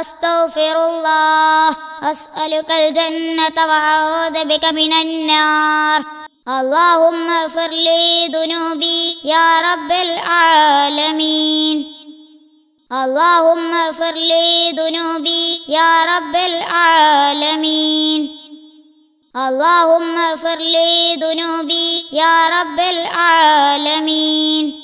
أستغفر الله. أسألك الجنة وأعوذ بك من النار. اللهم اغفر لي ذنوبي يا رب العالمين. اللهم اغفر لي ذنوبي يا رب العالمين. اللهم اغفر لي ذنوبي يا رب العالمين.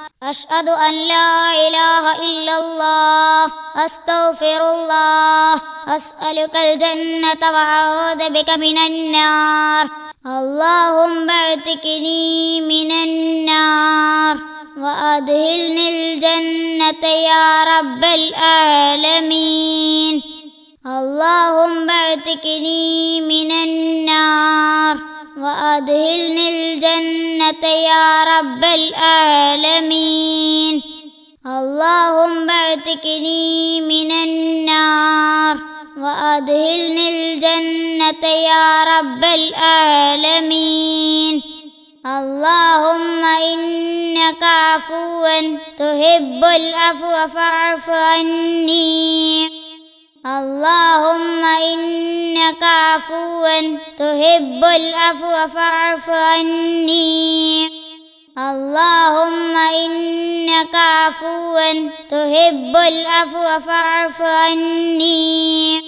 أشهد أن لا إله إلا الله أستغفر الله أسألك الجنة وأعوذ بك من النار. اللهم اعتقني من النار وأدخلني الجنة يا رب العالمين. اللهم اعتقني من النار وأدخلني الجنة يا رب العالمين. اللهم اعتقني من النار وأدخلني الجنة يا رب العالمين. اللهم إنك عفو تحب العفو فاعف عني. اللهم إنك عفو تحب العفو فاعف عني. اللهم إنك عفو تحب العفو فاعف عني.